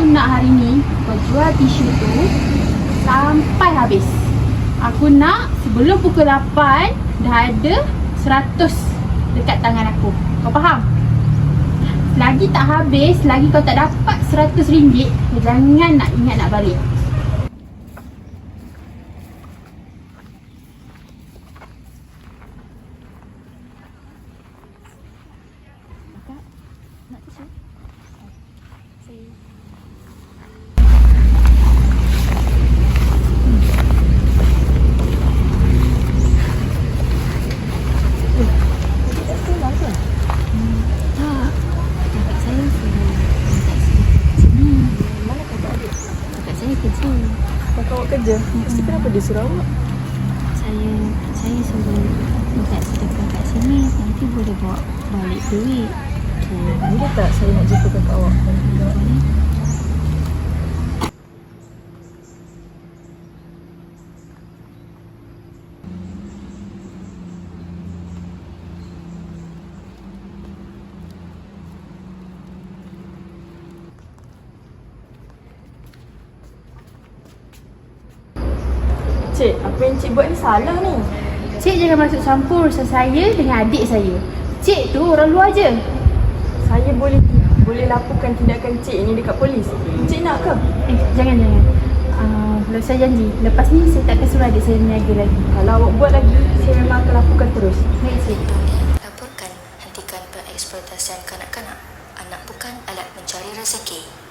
nak hari ni kau jual tisu tu sampai habis. Aku nak sebelum pukul 8 dah ada 100 dekat tangan aku. Kau faham? Lagi tak habis, lagi kau tak dapat 100 ringgit, kau jangan nak ingat nak balik. Tak. Kakak saya suruh minta sini. Mana kakak adik? Kakak saya kerja. Kakak awak kerja? Mesti kenapa dia suruh awak? Saya saya suruh minta sedekah kat sini. Nanti boleh bawa balik duit. Okay. Boleh tak saya nak jumpa kakak awak? Boleh? Cik, apa yang cik buat ni salah ni. Cik jangan masuk campur urusan saya dengan adik saya. Cik tu orang luar je. Saya boleh boleh laporkan tindakan cik ni dekat polis. Cik nak ke? Eh, jangan jangan. Uh, saya janji, lepas ni saya tak akan suruh adik saya meniaga lagi. Kalau awak buat lagi, saya memang akan laporkan terus. Baik cik. Laporkan hentikan pengeksploitasian kanak-kanak. Anak bukan alat mencari rezeki.